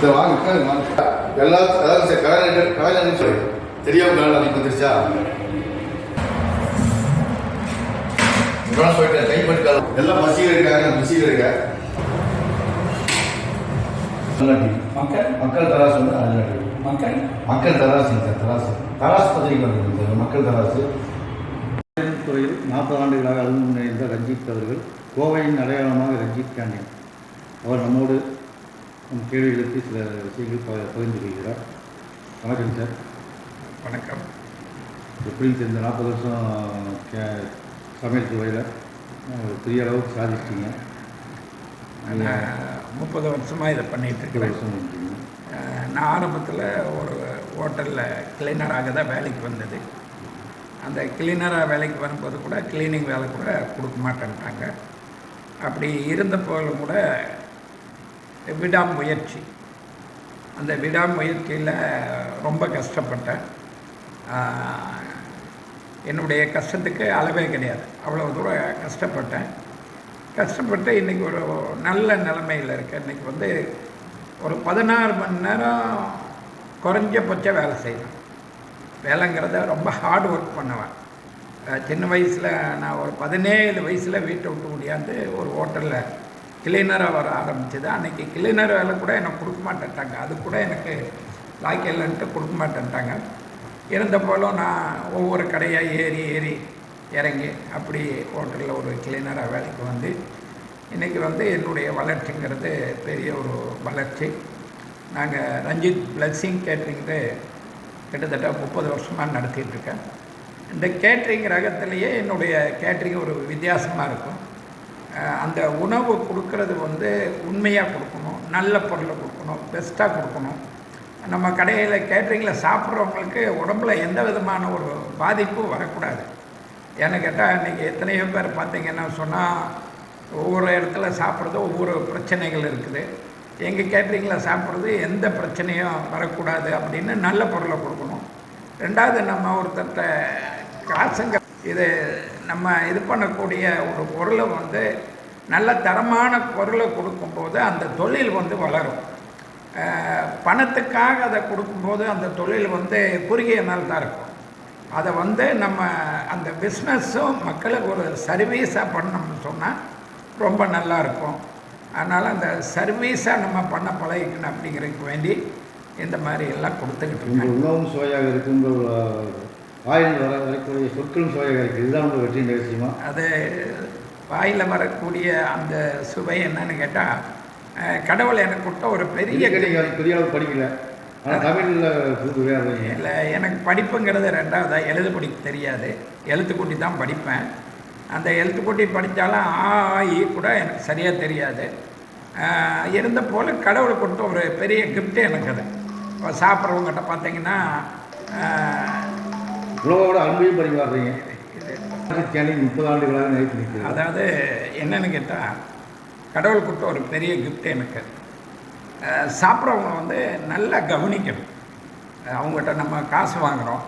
சரி வாங்க எல்லா அதாவது சரி கலைஞர் கலைஞர் சொல்லி. தெரியாம கல்யாணம் அதிகம் வந்துருச்சா? சொல்லிட்டேன் டைப் பண்ணிக்கலாம் எல்லாம் பசியில் இருக்காங்க பசியில் இருக்க. மக்கள்? மக்கள் தராசு வந்து அதில் மக்கள்? மக்கள் தராசு சார் தராசு. தராசு பத்திரிகை சார் மக்கள் தராசு. துறையில் நாற்பது ஆண்டுகளாக அலுவலகம் நிறைந்த ரஞ்சித் அவர்கள் கோவையின் அடையாளமாக ரஞ்சித் கேண்டீன் அவர் நம்மோடு நம் கேள்விகளுக்கு சில விஷயங்கள் ப- பகிர்ந்து கொள்கிறார். வணக்கம் சார். வணக்கம். எப்படி இந்த நாற்பது வருஷம் கே சமையல் துறையில் பெரிய அளவுக்கு சாதிச்சிட்டீங்க. முப்பது வருஷமாக இதை பண்ணிட்டு எட்டு இருக்கிறேன் வருஷம் நான் ஆரம்பத்தில் ஒரு ஹோட்டலில் கிளீனராக தான் வேலைக்கு வந்தது. அந்த கிளீனராக வேலைக்கு வரும்போது கூட கிளீனிங் வேலை கூட கொடுக்க மாட்டேன்ட்டாங்க. அப்படி இருந்த போதிலும் கூட விடாமுயற்சி. அந்த விடாமுயற்சியில் ரொம்ப கஷ்டப்பட்டேன். என்னுடைய கஷ்டத்துக்கு அளவே கிடையாது. அவ்வளோ தூரம் கஷ்டப்பட்டேன். கஷ்டப்பட்டு இன்றைக்கி ஒரு நல்ல நிலைமையில் இருக்கேன். இன்றைக்கி வந்து ஒரு பதினாறு மணி நேரம் குறைஞ்சபட்ச வேலை செய்வேன். வேலைங்கிறத ரொம்ப ஹார்ட் ஒர்க் பண்ணுவேன். சின்ன வயசில் நான் ஒரு பதினேழு வயசில் வீட்டை விட்டு முடியாந்து ஒரு ஹோட்டலில் கிளீனராக வர ஆரம்பிச்சது. அன்றைக்கி கிளீனர் வேலை கூட எனக்கு கொடுக்க மாட்டேன்ட்டாங்க. அது கூட எனக்கு லாய்க்கலன்ட்டு கொடுக்க மாட்டேன்ட்டாங்க. இருந்த போலும் நான் ஒவ்வொரு கடையாக ஏறி ஏறி இறங்கி அப்படி ஹோட்டலில் ஒரு கிளீனராக வேலைக்கு வந்து இன்றைக்கி வந்து என்னுடைய வளர்ச்சிங்கிறது பெரிய ஒரு வளர்ச்சி. நாங்கள் ரஞ்சித் பிளஸ்ஸிங் கேட்ரிங்கு கிட்டத்தட்ட முப்பது வருஷமாக நடத்திட்டுருக்கேன் இந்த கேட்ரிங் ரகத்துலேயே என்னுடைய கேட்ரிங் ஒரு வித்தியாசமாக இருக்கும். அந்த உணவு கொடுக்கறது வந்து உண்மையாக கொடுக்கணும் நல்ல பொருளை கொடுக்கணும் பெஸ்ட்டாக கொடுக்கணும். நம்ம கடையில் கேட்ரிங்கில் சாப்பிட்றவங்களுக்கு உடம்புல எந்த விதமான ஒரு பாதிப்பும் வரக்கூடாது. ஏன்னு கேட்டால் இன்றைக்கி எத்தனையோ பேர் பார்த்தீங்கன்னா சொன்னால் ஒவ்வொரு இடத்துல சாப்பிட்றது ஒவ்வொரு பிரச்சனைகள் இருக்குது. எங்கள் கேட்ரிங்கில் சாப்பிட்றது எந்த பிரச்சனையும் வரக்கூடாது அப்படின்னு நல்ல பொருளை கொடுக்கணும். ரெண்டாவது நம்ம ஒருத்தர்கிட்ட காசுங்க இது நம்ம இது பண்ணக்கூடிய ஒரு பொருளை வந்து நல்ல தரமான பொருளை கொடுக்கும்போது அந்த தொழில் வந்து வளரும். பணத்துக்காக அதை கொடுக்கும்போது அந்த தொழில் வந்து குறுகிய நாள் தான் இருக்கும். அதை வந்து நம்ம அந்த பிஸ்னஸும் மக்களுக்கு ஒரு சர்வீஸாக பண்ணோம்னு சொன்னால் ரொம்ப நல்லா இருக்கும். அதனால் அந்த சர்வீஸாக நம்ம பண்ண பழகிக்கணும் அப்படிங்கிறதுக்கு வேண்டி இந்த மாதிரி எல்லாம் கொடுத்துக்கிட்டு இருக்கேன் உணவும் சுவையாக இருக்கு உங்கள் அஹ், வாயில் வர வரக்கூடிய சொற்களும் சுவையாக இருக்குது இதுதான் உங்கள் வெற்றியின் ரகசியமா? அது வாயில் வரக்கூடிய அந்த சுவை என்னன்னு கேட்டால் கடவுள் எனக்கு கொடுத்த ஒரு பெரிய பெரிய அளவு படிக்கல. ஆனால் தமிழில் புது இல்லை எனக்கு படிப்புங்கிறது ரெண்டாவது. எழுத படிக்க தெரியாது. எழுத்துக்கூட்டி தான் படிப்பேன். அந்த எழுத்துக்கூட்டி படித்தாலும் ஆ ஈ கூட எனக்கு சரியாக தெரியாது. இருந்த போல கடவுள் கொடுத்த ஒரு பெரிய கிஃப்ட்டு எனக்கு அது. இப்போ சாப்பிட்றவங்ககிட்ட பார்த்தீங்கன்னா ஆஹ், அன்பையும் பரிமாறுறீங்க. இது முப்பது ஆண்டுகளாக நினைத்து அதாவது என்னன்னு கேட்டால் கடவுள் கொடுத்த ஒரு பெரிய கிஃப்ட் எனக்கு. சாப்பிட்றவங்க வந்து நல்லா கவனிக்கணும். அவங்ககிட்ட நம்ம காசு வாங்குகிறோம்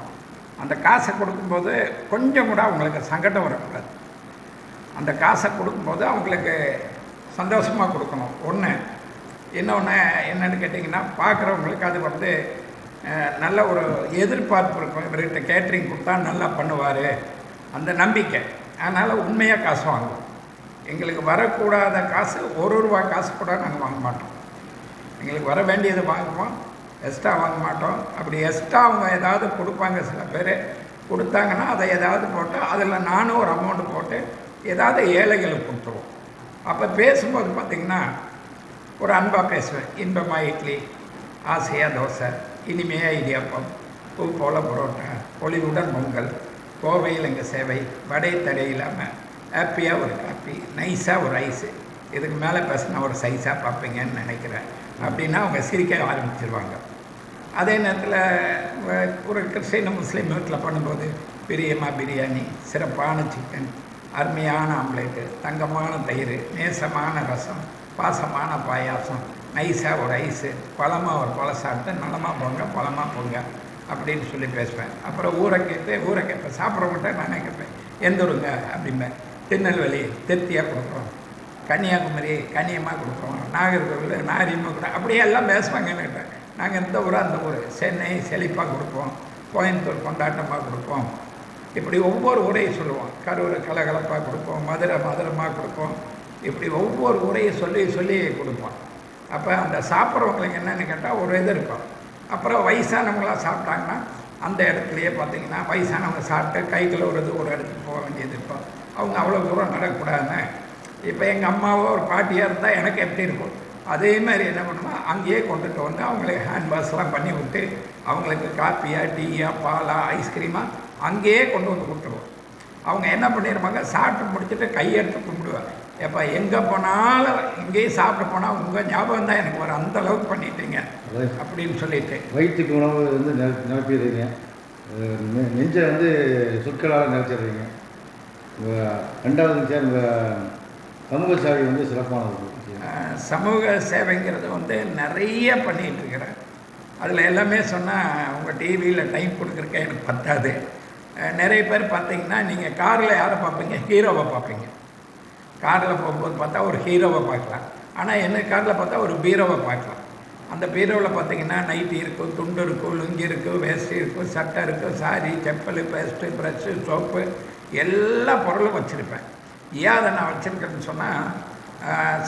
அந்த காசை கொடுக்கும்போது கொஞ்சம் கூட அவங்களுக்கு சங்கடம் வரக்கூடாது. அந்த காசை கொடுக்கும்போது அவங்களுக்கு சந்தோஷமாக கொடுக்கணும். ஒன்று இன்னொன்று என்னன்னு கேட்டிங்கன்னா பார்க்குறவங்களுக்கு அது வந்து நல்ல ஒரு எதிர்பார்ப்பு இருக்கும் இவர்கிட்ட கேட்ரிங் கொடுத்தா நல்லா பண்ணுவார். அந்த நம்பிக்கை. அதனால் உண்மையாக காசு வாங்குவோம். எங்களுக்கு வரக்கூடாத காசு ஒரு ரூபா காசு கூட நாங்கள் வாங்க மாட்டோம். எங்களுக்கு வர வேண்டியது வாங்குவோம். எக்ஸ்ட்ரா வாங்க மாட்டோம். அப்படி எக்ஸ்ட்ரா அவங்க ஏதாவது கொடுப்பாங்க சில பேர். கொடுத்தாங்கன்னா அதை ஏதாவது போட்டு அதில் நானும் ஒரு அமௌண்ட் போட்டு ஏதாவது ஏழைகளுக்கு கொடுத்துருவோம். அப்போ பேசும்போது பார்த்திங்கன்னா ஒரு அன்பாக பேசுவேன். இன்பமாக இட்லி ஆசையாக தோசை இனிமையாக இடியாப்பம் பூ போல புரோட்டா. பொலிவுடன் பொங்கல். கோவையில் எங்கள் சேவை. வடை தடை இல்லாமல் ஹாப்பியாக ஒரு காப்பி. நைஸாக ஒரு ஐஸு இதுக்கு மேலே பேசினா ஒரு சைஸாக பார்ப்பீங்கன்னு நினைக்கிறேன். அப்படின்னா அவங்க சிரிக்க ஆரம்பிச்சிருவாங்க. அதே நேரத்தில் ஒரு கிறிஸ்டின் முஸ்லீம் வீட்டில் பண்ணும்போது பிரியமாக பிரியாணி சிறப்பான சிக்கன் அருமையான ஆம்லேட்டு தங்கமான தயிர் நேசமான ரசம் பாசமான பாயாசம் நைஸாக ஒரு ஐஸு. பழமாக ஒரு பழம் சாப்பிட்டு நலமாக போங்க பழமாக போங்க அப்படின்னு சொல்லி பேசுவேன். அப்புறம் ஊரை கேட்டு ஊரை கேட்பேன் சாப்பிட்றவங்கள்ட்ட நானே கேட்பேன். எந்த ஊருங்க அப்படிம்பேன் திருநெல்வேலி திருப்தியாக கொடுக்குறோம் கன்னியாகுமரி கன்னியமாக கொடுப்போம். நாகர்கோவில் நாரியமாக கூட அப்படியே எல்லாம் பேசுவாங்கன்னு நாங்கள் இந்த ஊராக அந்த ஊர்? சென்னை செழிப்பாக கொடுப்போம். கோயம்புத்தூர் கொண்டாட்டமாக கொடுப்போம். இப்படி ஒவ்வொரு ஊரையும் சொல்லுவோம். கரூர் கலகலப்பாக கொடுப்போம். மதுரை மதுரமாக கொடுப்போம். இப்படி ஒவ்வொரு ஊரையும் சொல்லி சொல்லி கொடுப்போம். அப்போ அந்த சாப்பிட்றவங்களுக்கு என்னென்னு கேட்டால் ஒரு இது இருக்கும். அப்புறம் வயசானவங்களாம் சாப்பிட்டாங்கன்னா அந்த இடத்துலையே பார்த்தீங்கன்னா வயசானவங்க சாப்பிட்டு கை கழுவுறது ஒரு இடத்துக்கு போக வேண்டியது இருக்கும். அவங்க அவ்வளோ தூரம் நடக்கக்கூடாதுன்னு இப்போ எங்கள் அம்மாவோ ஒரு பாட்டியாக இருந்தால் எனக்கு எப்படி இருக்கும்? அதே மாதிரி என்ன பண்ணுவோம்? அங்கேயே கொண்டுட்டு வந்து அவங்களுக்கு ஹேண்ட் வாஷ்லாம் பண்ணி விட்டு அவங்களுக்கு காப்பியா டீயா பாலா ஐஸ்கிரீமா அங்கேயே கொண்டு வந்து கொடுத்துருவோம். அவங்க என்ன பண்ணிடுவாங்க சாப்பிட்டு முடிச்சுட்டு கையெடுத்து கும்பிடுவாங்க. எப்போ எங்கே போனாலும் இங்கேயே சாப்பிட போனால் உங்கள் ஞாபகம் தான் எனக்கு வரும். அந்த அளவுக்கு பண்ணிட்டீங்க அப்படின்னு சொல்லிட்டு. வயிற்றுக்கு உணவு வந்து நிர- நிரப்பிடுறீங்க. நெஞ்சை வந்து சொற்களால் நிரச்சிடுறீங்க உங்க- ரெண்டாவது விஷயம் சமூக சேவை வந்து சிறப்பானது. சமூக சேவைங்கிறது வந்து நிறைய பண்ணிகிட்டு இருக்கிறேன். அதில் எல்லாமே சொன்னால் உங்கள் டிவியில் டைம் கொடுக்குறக்க எனக்கு பத்தாது. நிறைய பேர் பார்த்தீங்கன்னா நீங்கள் காரில் யாரை பார்ப்பீங்க? ஹீரோவை பார்ப்பீங்க. காரில் போகும்போது பார்த்தா ஒரு ஹீரோவை பார்க்கலாம். ஆனால் என்ன காரில் பார்த்தா ஒரு பீரோவை பார்க்கலாம். அந்த பீரோவில் பார்த்தீங்கன்னா நைட்டி இருக்கும் துண்டு இருக்கும் லுங்கி இருக்கும் வேஷ்டி இருக்கும் சட்டை இருக்கும் sari chappal paste brush soap எல்லா பொருளும் வச்சுருப்பேன். ஏன் அதை நான் வச்சுருக்கேன்னு சொன்னால்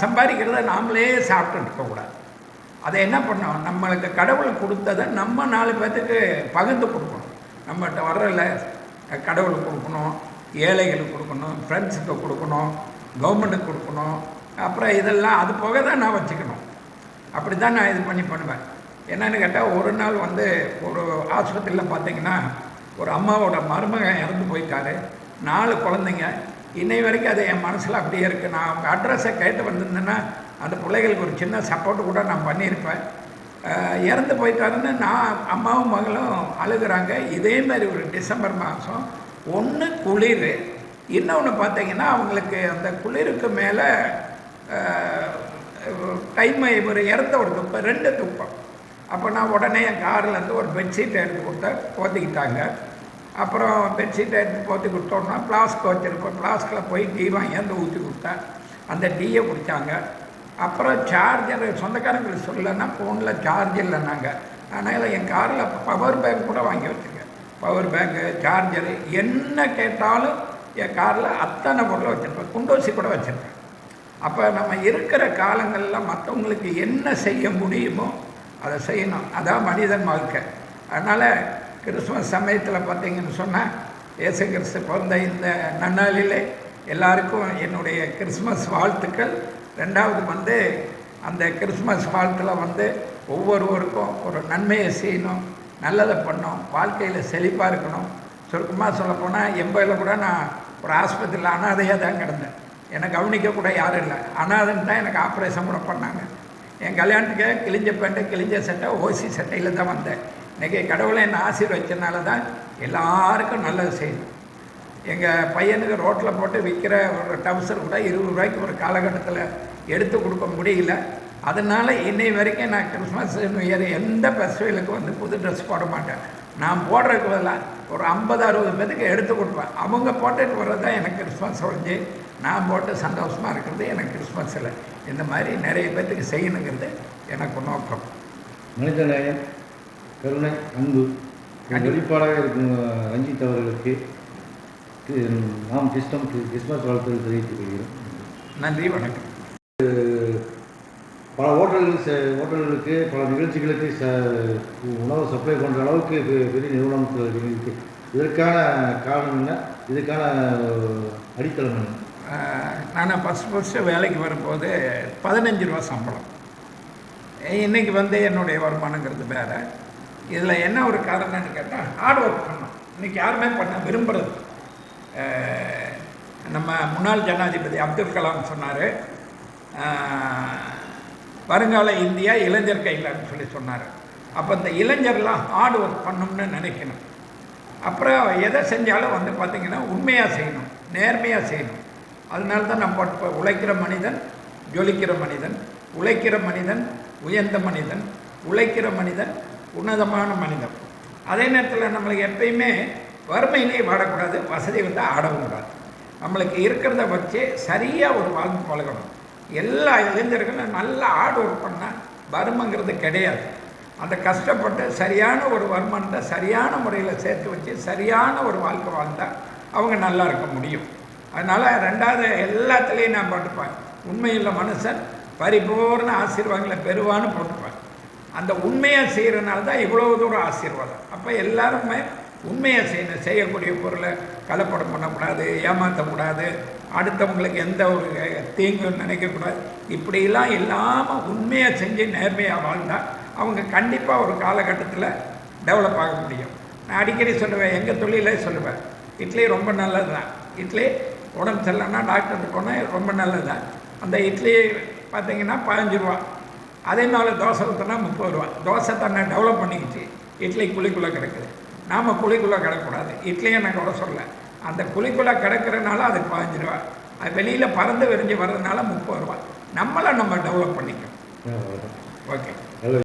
சம்பாதிக்கிறத நாமளே சாப்பிட்டுட்டு இருக்கக்கூடாது அதை என்ன பண்ணோம் நம்மளுக்கு கடவுள் கொடுத்ததை நம்ம நாலு பேர்த்துக்கு பகிர்ந்து கொடுக்கணும். நம்மகிட்ட வர்றல கடவுளுக்கு கொடுக்கணும் ஏழைகளுக்கு கொடுக்கணும் ஃப்ரெண்ட்ஸுக்கு கொடுக்கணும் கவர்மெண்ட்டுக்கு கொடுக்கணும். அப்புறம் இதெல்லாம் அது போக தான் நான் வச்சுக்கணும். அப்படி தான் நான் இது பண்ணி பண்ணுவேன். என்னென்னு கேட்டால் ஒரு நாள் வந்து ஒரு ஆஸ்பத்திரியில் பார்த்தீங்கன்னா ஒரு அம்மாவோட மருமகன் இறந்து போயிட்டாரு. நாலு குழந்தைங்க. இன்னை வரைக்கும் அது என் மனசில் அப்படியே இருக்குது நான் அவங்க அட்ரஸை கேட்டு வந்திருந்தேன்னா அந்த பிள்ளைகளுக்கு ஒரு சின்ன சப்போர்ட் கூட நான் பண்ணியிருப்பேன். இறந்து போயிட்டாருன்னு நான் அம்மாவும் மகளும் அழுகுறாங்க. இதே மாதிரி ஒரு டிசம்பர் மாதம் ஒன்று குளிர். இன்னொன்று பார்த்தீங்கன்னா அவங்களுக்கு அந்த குளிருக்கு மேலே டைம் ஒரு இறந்த ஒரு துப்பம் ரெண்டு துப்பம். அப்போ நான் உடனே என் கார்லேருந்து ஒரு பெட்ஷீட் எடுத்து கொடுத்தேன் போத்திக்கிட்டாங்க. அப்புறம் பெட்ஷீட்டை எடுத்து போத்தி கொடுத்தோன்னா ஃப்ளாஸ்க் வச்சுருப்போம் ஃப்ளாஸ்கில் போய் டீ வாங்கியாந்து ஊற்றி கொடுத்தேன். அந்த டீயை குடித்தாங்க அப்புறம் சார்ஜர் சொந்தக்காரங்களுக்கு சொல்லலைன்னா ஃபோனில் சார்ஜ் இல்லைன்னாங்க. அதனால் என் காரில் பவர் பேங்க் கூட வாங்கி வச்சுருக்கேன். பவர் பேங்க்கு சார்ஜரு என்ன கேட்டாலும் என் காரில் அத்தனை பொருளை வச்சுருப்பேன். குண்டோசி கூட வச்சுருப்பேன். அப்போ நம்ம இருக்கிற காலங்களில் மற்றவங்களுக்கு என்ன செய்ய முடியுமோ அதை செய்யணும். அதான் மனிதன் வாழ்க்கை. அதனால் கிறிஸ்துமஸ் சமயத்தில் பார்த்தீங்கன்னு சொன்னால் இயேசு கிறிஸ்து பிறந்த இந்த நன்னாளிலே எல்லாருக்கும் என்னுடைய கிறிஸ்மஸ் வாழ்த்துக்கள். ரெண்டாவது வந்து அந்த கிறிஸ்மஸ் காலத்தில் வந்து ஒவ்வொருவருக்கும் ஒரு நன்மையை செய்யணும் நல்லதை பண்ணணும் வாழ்க்கையில் செழிப்பாக இருக்கணும். சுருக்கமாக சொல்லப்போனால் எண்பதில் கூட நான் ஒரு ஆஸ்பத்திரியில் அனாதையாக தான் கிடந்தேன். என்னை கவனிக்க கூட யாரும் இல்லை. அனாதன் தான் எனக்கு ஆப்ரேஷன் கூட பண்ணாங்க. என் கல்யாணத்துக்கு கிழிஞ்ச பேண்ட்டு கிழிஞ்ச சட்டை ஓசி சட்டையில் தான் வந்தேன். இன்றைக்கி கடவுளை என்னை ஆசீர்வச்சனால தான் எல்லாருக்கும் நல்லது செய்யணும். எங்கள் பையனுக்கு ரோட்டில் போட்டு விற்கிற ஒரு டவுசர் கூட இருபது ரூபாய்க்கு ஒரு காலகட்டத்தில் எடுத்து கொடுக்க முடியல. அதனால் இன்னை வரைக்கும் நான் கிறிஸ்மஸ் நியூ இயர் எந்த ஃபெஸ்டிவலுக்கு வந்து புது ட்ரெஸ் போட மாட்டேன். நான் போடுறதுக்கு பதிலாக ஒரு ஐம்பது அறுபது பேத்துக்கு எடுத்து கொடுப்பேன். அவங்க போட்டுட்டு வர்றது தான் எனக்கு கிறிஸ்மஸ் ஒழிஞ்சு நான் போட்டு சந்தோஷமாக இருக்கிறது எனக்கு கிறிஸ்மஸ் இல்லை. இந்த மாதிரி நிறைய பேர்த்துக்கு செய்யணுங்கிறது எனக்கு நோக்கம். மனித நேயம் கருணை அன்பு வெளிப்பாடாக இருக்கும் ரஞ்சித் அவர்களுக்கு நாம் கிறிஸ்டம் கிறிஸ்மஸ் வாழ்த்துக்கள் தெரிவித்துக் கொள்கிறோம். நன்றி வணக்கம். பல ஹோட்டல்கள் ஹோட்டல்களுக்கு பல நிகழ்ச்சிகளுக்கு ச உணவு சப்ளை பண்ணுற அளவுக்கு பெரிய நிறுவனம் இருக்கு இதற்கான காரணம் என்ன? இதுக்கான அடித்தளம் என்ன? நான் ஃபஸ்ட் ஃபஸ்ட்டு வேலைக்கு வரும்போது பதினஞ்சு ரூபா சம்பளம். இன்றைக்கி வந்து என்னுடைய வருமானங்கிறது வேறு. இதில் என்ன ஒரு காரணம்னு கேட்டால் ஹார்ட் ஒர்க் பண்ணோம் இன்றைக்கி யாருமே பண்ண விரும்புகிறது நம்ம முன்னாள் ஜனாதிபதி அப்துல் கலாம் சொன்னார். வருங்கால இந்தியா இளைஞர் கையில்னு சொல்லி சொன்னார். அப்போ இந்த இளைஞர்லாம் ஹார்ட் ஒர்க் பண்ணணும்னு நினைக்கணும். அப்புறம் எதை செஞ்சாலும் வந்து பார்த்திங்கன்னா உண்மையாக செய்யணும் நேர்மையாக செய்யணும். அதனால தான் நம்ம இப்போ உழைக்கிற மனிதன் ஜொலிக்கிற மனிதன் உழைக்கிற மனிதன் உயர்ந்த மனிதன் உழைக்கிற மனிதன் உன்னதமான மனிதன். அதே நேரத்தில் நம்மளுக்கு எப்பயுமே வறுமையிலேயே வாடக்கூடாது வசதி வந்து ஆடவும் கூடாது நம்மளுக்கு இருக்கிறத வச்சு சரியாக ஒரு வாழ்ந்து பழகணும். எல்லா இளைஞர்களும் நல்லா ஆடு ஒர்க் பண்ணால் வறுமைங்கிறது கிடையாது. அந்த கஷ்டப்பட்டு சரியான ஒரு வருமானத்தை சரியான முறையில் சேர்த்து வச்சு சரியான ஒரு வாழ்க்கை வாழ்ந்தால் அவங்க நல்லா இருக்க முடியும். அதனால் ரெண்டாவது எல்லாத்துலேயும் நான் போட்டுப்பேன். உண்மையில் மனுஷன் பரிபூர்ண ஆசீர்வாதங்களை பெறுவான்னு போட்டுப்பேன். அந்த உண்மையை செய்கிறனால தான் இவ்வளோ தூரம் ஆசீர்வாதம். அப்போ எல்லாருமே உண்மையை செய்யணும். செய்யக்கூடிய பொருளை கலப்படம் பண்ணக்கூடாது ஏமாற்றக்கூடாது அடுத்தவங்களுக்கு எந்த ஒரு தீங்கும் நினைக்கக்கூடாது. இப்படிலாம் இல்லாமல் உண்மையை செஞ்சு நேர்மையாக வாழ்ந்தால் அவங்க கண்டிப்பாக ஒரு காலகட்டத்தில் டெவலப் ஆக முடியும். நான் அடிக்கடி சொல்லுவேன் எங்கள் தொழிலே சொல்லுவேன் இட்லி ரொம்ப நல்லது தான் இட்லி உடம்பு சரியில்லைன்னா டாக்டர்கிட்ட போனால் ரொம்ப நல்லது தான் அந்த இட்லி பார்த்தீங்கன்னா பதினஞ்சு ரூபா. அதே நாள் தோசை ஊற்றினா முப்பது ரூபா. தோசை தன்னை டெவலப் பண்ணிக்கிச்சு. இட்லி குழிக்குள்ளே கிடக்குது. நாம் குழிக்குள்ளே கிடக்கூடாது இட்லியை நான் கூட சொல்ல அந்த குழிக்குள்ளே கிடக்கிறனால அது பதினஞ்சு ரூபா. அது வெளியில் பறந்து விரிஞ்சு வர்றதுனால முப்பது ரூபா. நம்மளை நம்ம டெவலப் பண்ணிக்கணும். ஓகே